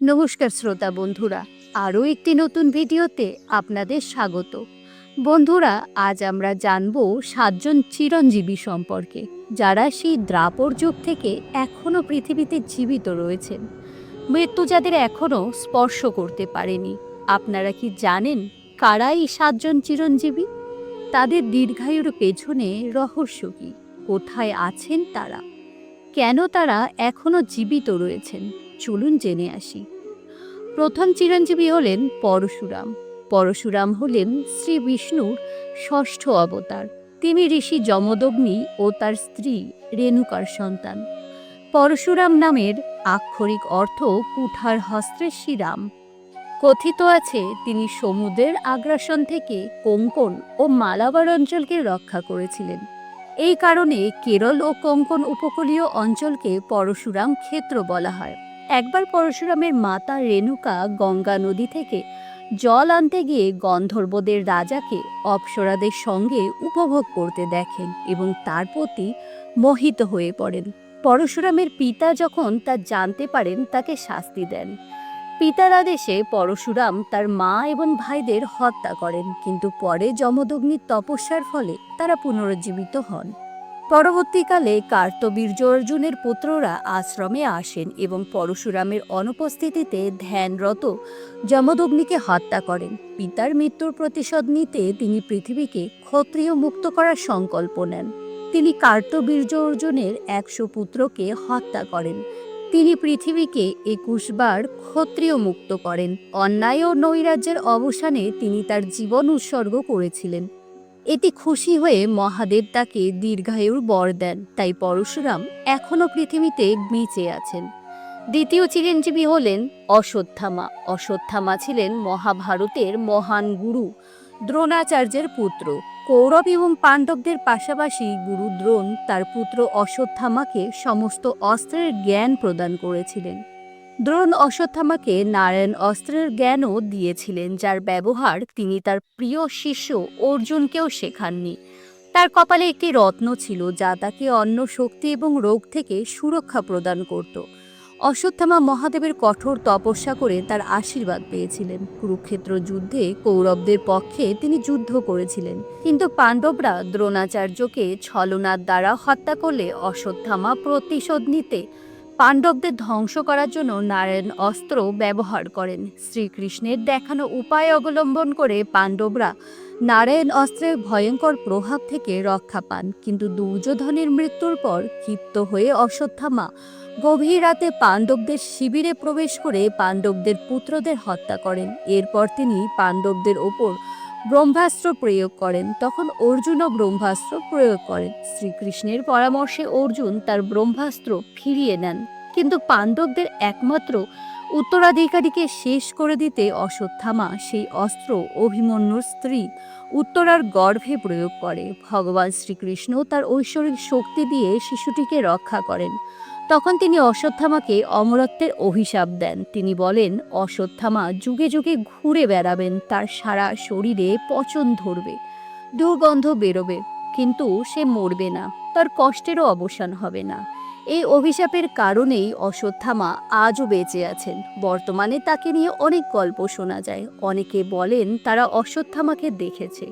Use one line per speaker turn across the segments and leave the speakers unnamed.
নমস্কার শ্রোতা বন্ধুরা, আরও একটি নতুন ভিডিওতে আপনাদের স্বাগত। বন্ধুরা, আজ আমরা জানব সাতজন চিরঞ্জীবী সম্পর্কে, যারা সেই দ্রাপর যুগ থেকে এখনও পৃথিবীতে জীবিত রয়েছেন। মৃত্যু যাদের এখনও স্পর্শ করতে পারেনি। আপনারা কি জানেন কারা এই সাতজন চিরঞ্জীবী? তাদের দীর্ঘায়ুর পেছনে রহস্য কী? কোথায় আছেন তারা? কেন তারা এখনও জীবিত রয়েছেন? চলুন জেনে আসি। প্রথম চিরঞ্জীবী হলেন পরশুরাম। পরশুরাম হলেন শ্রী বিষ্ণুর ষষ্ঠ অবতার। তিনি ঋষি যমদগ্নি ও তার স্ত্রী রেণুকার সন্তান। পরশুরাম নামের আক্ষরিক অর্থ কুঠার হস্তের শ্রীরাম। কথিত আছে, তিনি সমুদ্রের আগ্রাসন থেকে কোঙ্কন ও মালাবার অঞ্চলকে রক্ষা করেছিলেন। এই কারণে কেরল ও কোঙ্কন উপকূলীয় অঞ্চলকে পরশুরাম ক্ষেত্র বলা হয়। একবার পরশুরামের মাতা রেণুকা গঙ্গা নদী থেকে জল আনতে গিয়ে গন্ধর্বদের রাজাকে অপ্সরাদের সঙ্গে উপভোগ করতে দেখেন এবং তার প্রতি মোহিত হয়ে পড়েন। পরশুরামের পিতা যখন তা জানতে পারেন, তাকে শাস্তি দেন। পিতার আদেশে পরশুরাম তার মা এবং ভাইদের হত্যা করেন, কিন্তু পরে যমদগ্নির তপস্যার ফলে তারা পুনরুজ্জীবিত হন। পরবর্তীকালে কার্তবীর্য অর্জুনের পুত্ররা আশ্রমে আসেন এবং পরশুরামের অনুপস্থিতিতে ধ্যানরত যমদগ্নিকে হত্যা করেন। পিতার মৃত্যুর প্রতিশোধ নিতে তিনি পৃথিবীকে ক্ষত্রিয় মুক্ত করার সংকল্প নেন। তিনি কার্তবীর্য অর্জুনের একশো পুত্রকে হত্যা করেন। তিনি পৃথিবীকে একুশ বার ক্ষত্রিয় মুক্ত করেন। অন্যায় ও নৈরাজ্যের অবসানে তিনি তার জীবন উৎসর্গ করেছিলেন। এতে খুশি হয়ে মহাদেব তাকে দীর্ঘায়ুর বর দেন। তাই পরশুরাম এখনও পৃথিবীতে বেঁচে আছেন। দ্বিতীয় চিরঞ্জীবী হলেন অশ্বত্থামা। অশ্বত্থামা ছিলেন মহাভারতের মহান গুরু, দ্রোণাচার্যের পুত্র। কৌরব এবং পাণ্ডবদের পাশাপাশি গুরু দ্রোণ তার পুত্র অশ্বত্থামাকে সমস্ত অস্ত্রের জ্ঞান প্রদান করেছিলেন। দ্রোণ অশ্বত্থামাকে নারায়ণ অস্ত্রের জ্ঞানও দিয়েছিলেন, যার ব্যবহার তিনি তার প্রিয় শিষ্য অর্জুনকেও শেখাননি। তার কপালে একটি রত্ন ছিল, যা তাকে অন্য শক্তি এবং রোগ থেকে সুরক্ষা প্রদান করত। অশ্বত্থামা মহাদেবের কঠোর তপস্যা করে তার আশীর্বাদ পেয়েছিলেন। কুরুক্ষেত্র যুদ্ধে কৌরবদের পক্ষে তিনি যুদ্ধ করেছিলেন। কিন্তু পাণ্ডবরা দ্রোণাচার্যকে ছলনার দ্বারা হত্যা করলে অশ্বত্থামা প্রতিশোধ নিতে পাণ্ডবদের ধ্বংস করার জন্য নারায়ণ অস্ত্র ব্যবহার করেন। শ্রীকৃষ্ণের দেখানো উপায় অবলম্বন করে পাণ্ডবরা নারায়ণ অস্ত্রের ভয়ঙ্কর প্রভাব থেকে রক্ষা পান। কিন্তু দুর্যোধনের মৃত্যুর পর ক্ষিপ্ত হয়ে অশ্বত্থামা গভীর রাতে পাণ্ডবদের শিবিরে প্রবেশ করে পাণ্ডবদের পুত্রদের হত্যা করেন। এরপর তিনি পাণ্ডবদের ওপর ব্রহ্মাস্ত্র প্রয়োগ করেন, তখন অর্জুনও ব্রহ্মাস্ত্র প্রয়োগ করেন। শ্রীকৃষ্ণের পরামর্শে অর্জুন তার ব্রহ্মাস্ত্র ফিরিয়ে নেন। কিন্তু পাণ্ডবদের একমাত্র উত্তরাধিকারীকে শেষ করে দিতে অশ্বত্থামা সেই অস্ত্র অভিমন্যুর স্ত্রী উত্তরার গর্ভে প্রয়োগ করে। ভগবান শ্রীকৃষ্ণ তার ঐশ্বরিক শক্তি দিয়ে শিশুটিকে রক্ষা করেন। তখন তিনি অশ্বত্থামাকে অমরত্বের অভিশাপ দেন। তিনি বলেন, অশ্বত্থামা যুগে যুগে ঘুরে বেড়াবেন, তার সারা শরীরে পচন ধরবে, দুর্গন্ধ বেরোবে, কিন্তু সে মরবে না, তার কষ্টেরও অবসান হবে না। এই অভিশাপের কারণেই অশ্বত্থামা আজও বেঁচে আছেন। বর্তমানে তাকে নিয়ে অনেক গল্প শোনা যায়। অনেকে বলেন, তারা অশ্বত্থামাকে দেখেছে।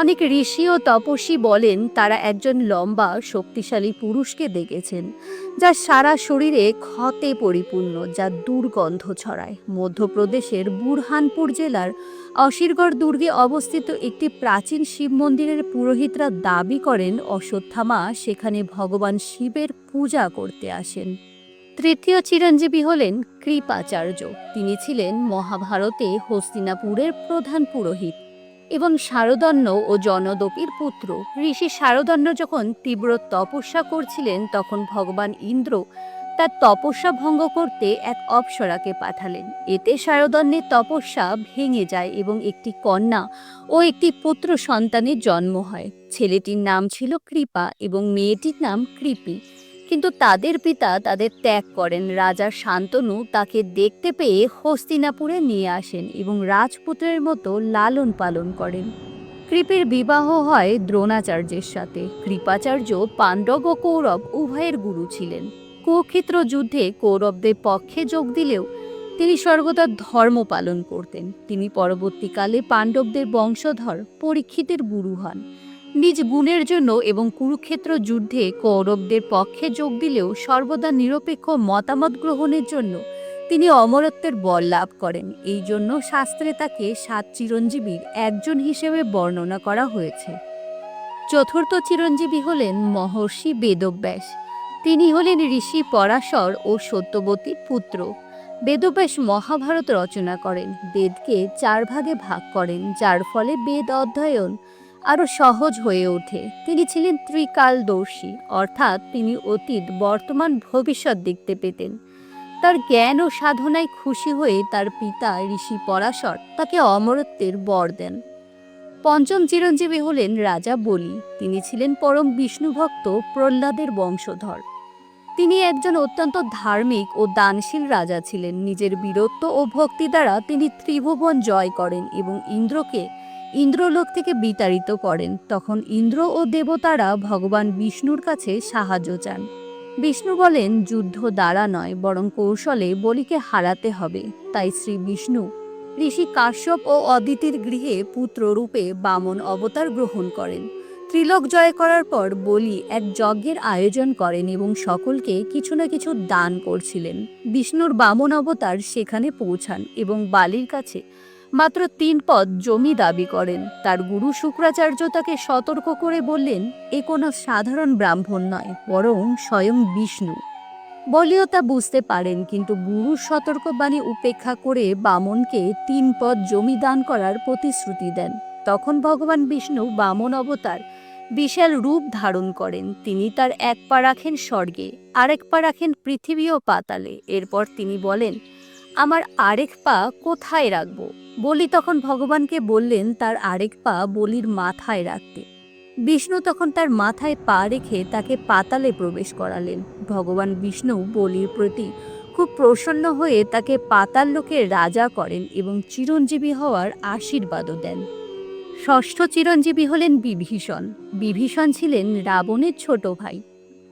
অনেক ঋষি ও তপস্বী বলেন তারা একজন লম্বা, শক্তিশালী পুরুষকে দেখেছেন যার সারা শরীরে ক্ষতে পরিপূর্ণ, যা দুর্গন্ধ ছড়ায়। মধ্যপ্রদেশের বুরহানপুর জেলার অশিরগড় দুর্গে অবস্থিত একটি প্রাচীন শিব মন্দিরের পুরোহিতরা দাবি করেন, অশ্বত্থামা সেখানে ভগবান শিবের পূজা করতে আসেন। তৃতীয় চিরঞ্জীবী হলেন কৃপাচার্য। তিনি ছিলেন মহাভারতে হস্তিনাপুরের প্রধান পুরোহিত। এবং শারদন্য ও জনদপির পুত্র। ঋষি শারদন্য যখন তীব্র তপস্যা করছিলেন, তখন ভগবান ইন্দ্র তার তপস্যা ভঙ্গ করতে এক অপ্সরাকে পাঠালেন। এতে শারদন্যের তপস্যা ভেঙে যায় এবং একটি কন্যা ও একটি পুত্র সন্তানের জন্ম হয়। ছেলেটির নাম ছিল কৃপা এবং মেয়েটির নাম কৃপি। কিন্তু তাদের পিতা তাদের ত্যাগ করেন। রাজা শান্তনু তাকে দেখতে পেয়ে হস্তিনাপুরে নিয়ে আসেন এবং রাজপুত্রের মতো লালন পালন করেন। কৃপের বিবাহ হয় দ্রোণাচার্যের সাথে। কৃপাচার্য পাণ্ডব ও কৌরব উভয়ের গুরু ছিলেন। কুক্ষেত্র যুদ্ধে কৌরবদের পক্ষে যোগ দিলেও তিনি সর্বদা ধর্ম পালন করতেন। তিনি পরবর্তীকালে পাণ্ডবদের বংশধর পরীক্ষিতের গুরু হন। নিজ গুণের জন্য এবং কুরুক্ষেত্র যুদ্ধে কৌরবদের পক্ষে যোগ দিলেও সর্বদা নিরপেক্ষ মতামত গ্রহণের জন্য তিনি অমরত্বের বল লাভ করেন। এই জন্য শাস্ত্রে তাকে সাত চিরঞ্জীবীর একজন হিসেবে বর্ণনা করা হয়েছে। চতুর্থ চিরঞ্জীবী হলেন মহর্ষি বেদব্যাস। তিনি হলেন ঋষি পরাশর ও সত্যবতীর পুত্র। বেদব্যাস মহাভারত রচনা করেন। বেদকে চার ভাগে ভাগ করেন, যার ফলে বেদ অধ্যয়ন আরও সহজ হয়ে ওঠে। তিনি ছিলেন ত্রিকালদর্শী, অর্থাৎ তিনি অতীত, বর্তমান, ভবিষ্যৎ দেখতে পেতেন। তার জ্ঞান ও সাধনায় খুশি হয়ে তার পিতা ঋষি পরাশর তাকে অমরত্বের বর দেন। পঞ্চম চিরঞ্জীবী হলেন রাজা বলি। তিনি ছিলেন পরম বিষ্ণুভক্ত প্রহ্লাদের বংশধর। তিনি একজন অত্যন্ত ধার্মিক ও দানশীল রাজা ছিলেন। নিজের বীরত্ব ও ভক্তি দ্বারা তিনি ত্রিভুবন জয় করেন এবং ইন্দ্রকে ইন্দ্রলোক থেকে বিতাড়িত করেন। তখন ইন্দ্র ও দেবতারা ভগবান বিষ্ণুর কাছে সাহায্য চান। বিষ্ণু বলেন, যুদ্ধ দ্বারা নয়, বরং কৌশলে বলিকে হারাতে হবে। তাই শ্রী বিষ্ণু ঋষি কাশ্যপ ও অদিতির গৃহে পুত্ররূপে বামন অবতার গ্রহণ করেন। ত্রিলোক জয় করার পর বলি এক যজ্ঞের আয়োজন করেন এবং সকলকে কিছু না কিছু দান করছিলেন। বিষ্ণুর বামন অবতার সেখানে পৌঁছান এবং বালির কাছে মাত্র তিন পদ জমি দাবি করেন। তার গুরু শুক্রাচার্য তাকে সতর্ক করে বললেন, এ কোনো সাধারণ ব্রাহ্মণ নয়, বরং স্বয়ং বিষ্ণু। বলিও তা বুঝতে পারেন, কিন্তু গুরুর সতর্কবাণী উপেক্ষা করে বামনকে তিন পদ জমি দান করার প্রতিশ্রুতি দেন। তখন ভগবান বিষ্ণু বামন অবতার বিশাল রূপ ধারণ করেন। তিনি তার এক পা রাখেন স্বর্গে, আরেক পা রাখেন পৃথিবী ও পাতালে। এরপর তিনি বলেন আমার আরেক পা কোথায় রাখব? বলি তখন ভগবানকে বললেন, তার আরেক পা বলির মাথায় রাখতে। বিষ্ণু তখন তার মাথায় পা রেখে তাকে পাতালে প্রবেশ করালেন। ভগবান বিষ্ণু বলির প্রতি খুব প্রসন্ন হয়ে তাকে পাতাল লোকের রাজা করেন এবং চিরঞ্জীবী হওয়ার আশীর্বাদও দেন। ষষ্ঠ চিরঞ্জীবী হলেন বিভীষণ। বিভীষণ ছিলেন রাবণের ছোট ভাই।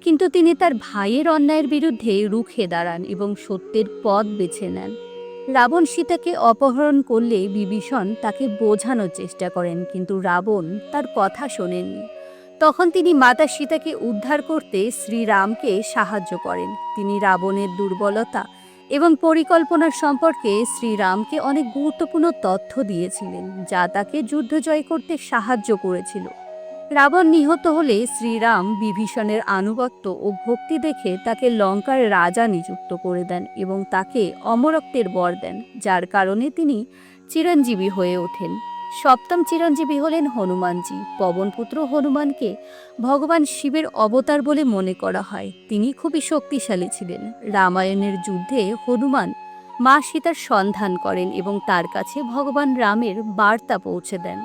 কিন্তু তিনি তার ভাইয়ের অন্যায়ের বিরুদ্ধে রুখে দাঁড়ান এবং সত্যের পথ বেছে নেন। রাবণ সীতাকে অপহরণ করলে বিভীষণ তাকে বোঝানোর চেষ্টা করেন, কিন্তু রাবণ তার কথা শোনেননি। তখন তিনি মাতা সীতাকে উদ্ধার করতে শ্রীরামকে সাহায্য করেন। তিনি রাবণের দুর্বলতা এবং পরিকল্পনার সম্পর্কে শ্রীরামকে অনেক গুরুত্বপূর্ণ তথ্য দিয়েছিলেন, যা তাকে যুদ্ধ জয় করতে সাহায্য করেছিল। রাবণ নিহত হলে শ্রীরাম বিভীষণের আনুগত্য ও ভক্তি দেখে তাকে লঙ্কার রাজা নিযুক্ত করে দেন এবং তাকে অমরত্বের বর দেন, যার কারণে তিনি চিরঞ্জীবী হয়ে ওঠেন। সপ্তম চিরঞ্জীবী হলেন হনুমানজি। পবনপুত্র হনুমানকে ভগবান শিবের অবতার বলে মনে করা হয়। তিনি খুবই শক্তিশালী ছিলেন। রামায়ণের যুদ্ধে হনুমান মা সীতার সন্ধান করেন এবং তার কাছে ভগবান রামের বার্তা পৌঁছে দেন।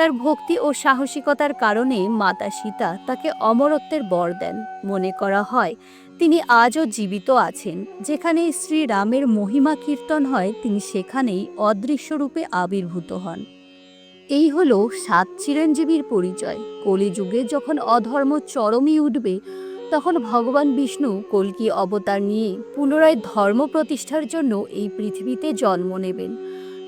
তার ভক্তি ও সাহসিকতার কারণে মাতা সীতা তাকে অমরত্বের বর দেন মনে করা হয় তিনি আজও জীবিত আছেন। যেখানে শ্রীরামের মহিমা কীর্তন হয়, তিনি সেখানেই অদৃশ্য রূপে আবির্ভূত হন। এই হলো সাত চিরঞ্জীবীর পরিচয়। কলিযুগে যখন অধর্ম চরমই উঠবে, তখন ভগবান বিষ্ণু কল্কি অবতার নিয়ে পুনরায় ধর্ম প্রতিষ্ঠার জন্য এই পৃথিবীতে জন্ম নেবেন।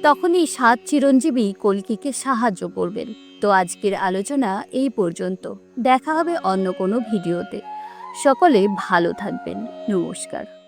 তখন এই সাত চিরঞ্জীবী কলকিকে সাহায্য করবেন। তো আজকের আলোচনা এই পর্যন্ত। দেখা হবে অন্য কোনো ভিডিওতে। সকলে ভালো থাকবেন। নমস্কার।